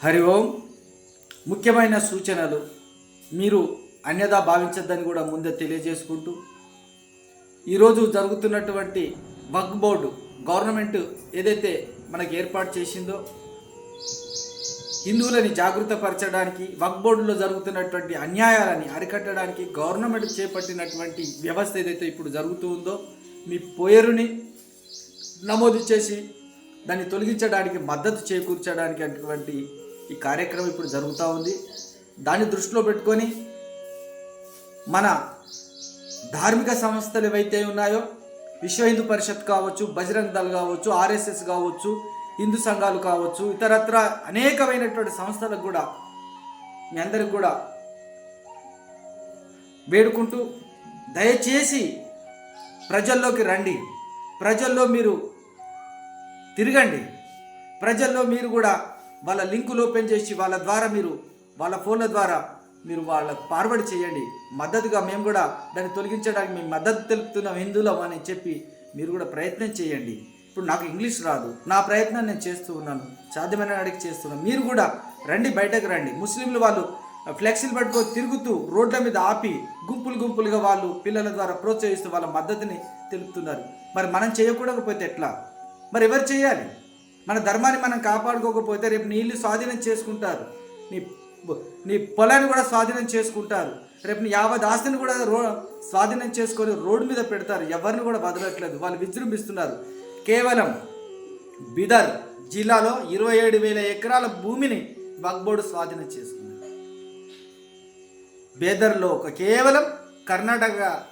హరి ఓం. ముఖ్యమైన సూచనలు. మీరు అన్యదా భావించద్దని కూడా ముందే తెలియజేసుకుంటూ ఈరోజు జరుగుతున్నటువంటి వక్ బోర్డు గవర్నమెంట్ ఏదైతే మనకి ఏర్పాటు చేసిందో హిందువులని జాగృతపరచడానికి వక్ బోర్డులో జరుగుతున్నటువంటి అన్యాయాలని అరికట్టడానికి గవర్నమెంట్ చేపట్టినటువంటి వ్యవస్థ ఏదైతే ఇప్పుడు జరుగుతూ ఉందో మీ పేరుని నమోదు చేసి దాన్ని తొలగించడానికి మద్దతు చేకూర్చడానికి అటువంటి ఈ కార్యక్రమం ఇప్పుడు జరుగుతూ ఉంది. దాన్ని దృష్టిలో పెట్టుకొని మన ధార్మిక సంస్థలు ఏవైతే ఉన్నాయో విశ్వ హిందూ పరిషత్ కావచ్చు బజరంగ్ దళ్ కావచ్చు ఆర్ఎస్ఎస్ కావచ్చు హిందూ సంఘాలు కావచ్చు ఇతరత్ర అనేకమైనటువంటి సంస్థలకు కూడా మీ అందరికి కూడా వేడుకుంటూ దయచేసి ప్రజల్లోకి రండి. ప్రజల్లో మీరు తిరగండి. ప్రజల్లో మీరు కూడా వాళ్ళ లింకులు ఓపెన్ చేసి వాళ్ళ ద్వారా మీరు వాళ్ళ ఫోన్ల ద్వారా మీరు వాళ్ళకు ఫార్వర్డ్ చేయండి. మద్దతుగా మేము కూడా దాన్ని తొలగించడానికి మేము మద్దతు తెలుపుతున్నాం హిందువులం అని చెప్పి మీరు కూడా ప్రయత్నం చేయండి. ఇప్పుడు నాకు ఇంగ్లీష్ రాదు. నా ప్రయత్నం నేను చేస్తూ ఉన్నాను. సాధ్యమైన అడిగి చేస్తున్నాను. మీరు కూడా రండి బయటకు రండి. ముస్లింలు వాళ్ళు ఫ్లెక్సీలు పట్టుకొని తిరుగుతూ రోడ్ల మీద ఆపి గుంపులు గుంపులుగా వాళ్ళు పిల్లల ద్వారా ప్రోత్సహిస్తూ వాళ్ళ మద్దతుని తెలుపుతున్నారు. మరి మనం చేయకూడకపోతే ఎట్లా? మరి ఎవరు చేయాలి? మన ధర్మాన్ని మనం కాపాడుకోకపోతే రేపు నీళ్ళు స్వాధీనం చేసుకుంటారు. నీ నీ పొలాన్ని కూడా స్వాధీనం చేసుకుంటారు. రేపు నీ యావత్ ఆస్తిని కూడా రో స్వాధీనం చేసుకొని రోడ్డు మీద పెడతారు. ఎవరిని కూడా వదలట్లేదు. వాళ్ళు విజృంభిస్తున్నారు. కేవలం బిదర్ జిల్లాలో ఇరవై ఏడు వేల ఎకరాల భూమిని వక్బోర్డు స్వాధీనం చేసుకున్నారు. బేదర్లో ఒక కేవలం కర్ణాటక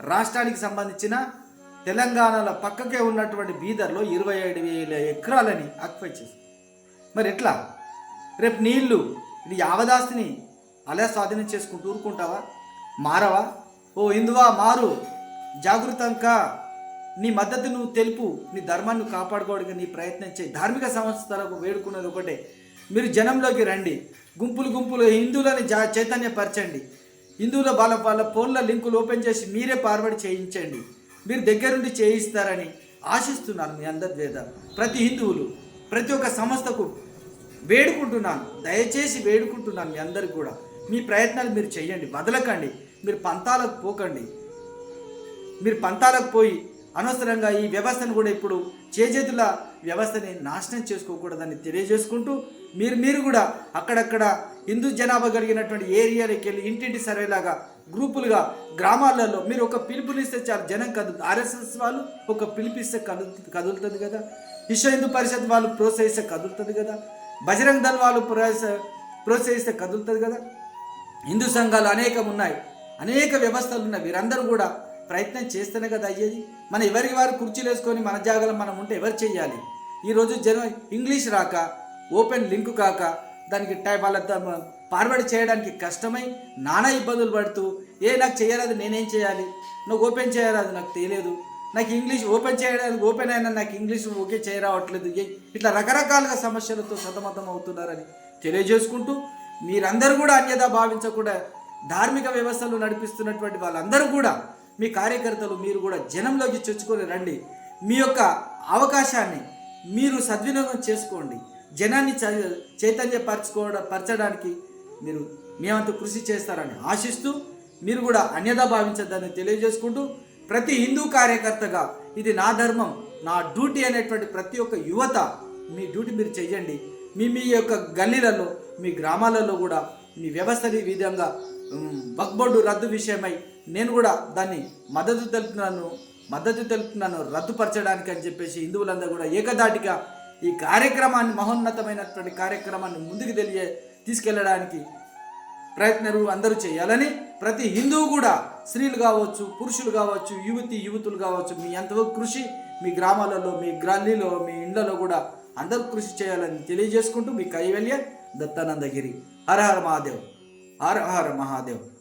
రాష్ట్రానికి సంబంధించిన తెలంగాణలో పక్కకే ఉన్నటువంటి బీదర్లో ఇరవై ఏడు వేల ఎకరాలని ఆక్యుపై చేసింది. మరి ఎట్లా? రేపు నీళ్ళు నీ యావదాస్తిని అలా స్వాధీనం చేసుకుంటూ ఊరుకుంటావా? మారవా? ఓ హిందువా మారు. జాగృతంగా నీ మద్దతు నువ్వు తెలుపు నీ ధర్మాన్ని కాపాడుకోవడానికి నీ ప్రయత్నం చేయి. ధార్మిక సంస్థలకు వేడుకున్నది ఒకటే. మీరు జనంలోకి రండి. గుంపులు గుంపులు హిందువులని జా చైతన్యపరచండి. హిందువుల వాళ్ళ వాళ్ళ ఫోన్ల లింకులు ఓపెన్ చేసి మీరే ఫార్వర్డ్ చేయించండి. మీరు దగ్గరుండి చేయిస్తారని ఆశిస్తున్నాను మీ అందరి చేత ప్రతి హిందువులు ప్రతి ఒక్క సంస్థకు వేడుకుంటున్నాను. దయచేసి వేడుకుంటున్నాను మీ అందరికి కూడా. మీ ప్రయత్నాలు మీరు చేయండి వదలకండి. మీరు పంతాలకు పోకండి. మీరు పంతాలకు పోయి అనవసరంగా ఈ వ్యవస్థను కూడా ఇప్పుడు చేజేతుల వ్యవస్థని నాశనం చేసుకోకూడదని తెలియజేసుకుంటూ మీరు మీరు కూడా అక్కడక్కడ హిందూ జనాభా కలిగినటువంటి ఏరియాలోకి వెళ్ళి ఇంటింటి సర్వేలాగా గ్రూపులుగా గ్రామాలలో మీరు ఒక పిలుపునిస్తే చాలు జనం కదులు ఆర్ఎస్ఎస్ వాళ్ళు ఒక పిలిపిస్తే కదులు కదులుతుంది కదా. విశ్వ హిందూ పరిషత్ వాళ్ళు ప్రోత్సహిస్తే కదులుతుంది కదా. బజరంగ్ దళ్ వాళ్ళు ప్రోత్స ప్రోత్సహిస్తే కదులుతుంది కదా. హిందూ సంఘాలు అనేకం ఉన్నాయి. అనేక వ్యవస్థలు ఉన్నాయి. వీరందరూ కూడా ప్రయత్నం చేస్తేనే కదా అయ్యేది. మన ఎవరికి వారు కుర్చీలు వేసుకొని మన జాగాలో మనం ఉంటే ఎవరు చేయాలి? ఈరోజు జనం ఇంగ్లీష్ రాక ఓపెన్ లింక్ కాక దానికి టైప్ వాళ్ళ ద- ఫార్వర్డ్ చేయడానికి కష్టమై నానా ఇబ్బందులు పడుతూ ఏ నాకు చేయరాదు నేనేం చేయాలి? నువ్వు ఓపెన్ చేయరాదు నాకు తెలియదు. నాకు ఇంగ్లీష్ ఓపెన్ చేయడానికి ఓపెన్ అయినా నాకు ఇంగ్లీష్ ఓకే చేయరావట్లేదు. ఇట్లా రకరకాలుగా సమస్యలతో సతమతం అవుతున్నారని తెలియజేసుకుంటూ మీరందరూ కూడా అన్యదా భావించకుండా ధార్మిక వ్యవస్థలు నడిపిస్తున్నటువంటి వాళ్ళందరూ కూడా మీ కార్యకర్తలు మీరు కూడా జనంలోకి చొచ్చుకొని రండి. మీ యొక్క అవకాశాన్ని మీరు సద్వినియోగం చేసుకోండి. జనాన్ని చ- చైతన్యపరచుకోవడం పరచడానికి మీరు మేమంత కృషి చేస్తారని ఆశిస్తూ మీరు కూడా అన్యదా భావించద్దని తెలియజేసుకుంటూ ప్రతి హిందూ కార్యకర్తగా ఇది నా ధర్మం నా డ్యూటీ అనేటువంటి ప్రతి ఒక్క యువత మీ డ్యూటీ మీరు చేయండి మీ మీ యొక్క గల్లీలలో మీ గ్రామాలలో కూడా మీ వ్యవస్థని విధంగా బక్బోర్డు రద్దు విషయమై నేను కూడా దాన్ని మద్దతు తెలుపుతున్నాను మద్దతు తెలుపుతున్నాను రద్దుపరచడానికి అని చెప్పేసి హిందువులందరూ కూడా ఏకదాటిగా ఈ కార్యక్రమాన్ని మహోన్నతమైనటువంటి కార్యక్రమాన్ని ముందుకు తెలియ తీసుకెళ్ళడానికి ప్రయత్నాలు అందరూ చేయాలని ప్రతి హిందువు కూడా స్త్రీలు కావచ్చు పురుషులు కావచ్చు యువతి యువతులు కావచ్చు మీ ఎంతవరకు కృషి మీ గ్రామాలలో మీ గల్లీలో మీ ఇండ్లలో కూడా అందరూ కృషి చేయాలని తెలియజేసుకుంటూ మీ కైవల్య దత్తానందగిరి. హర హర మహాదేవ్. హర హర మహాదేవ్.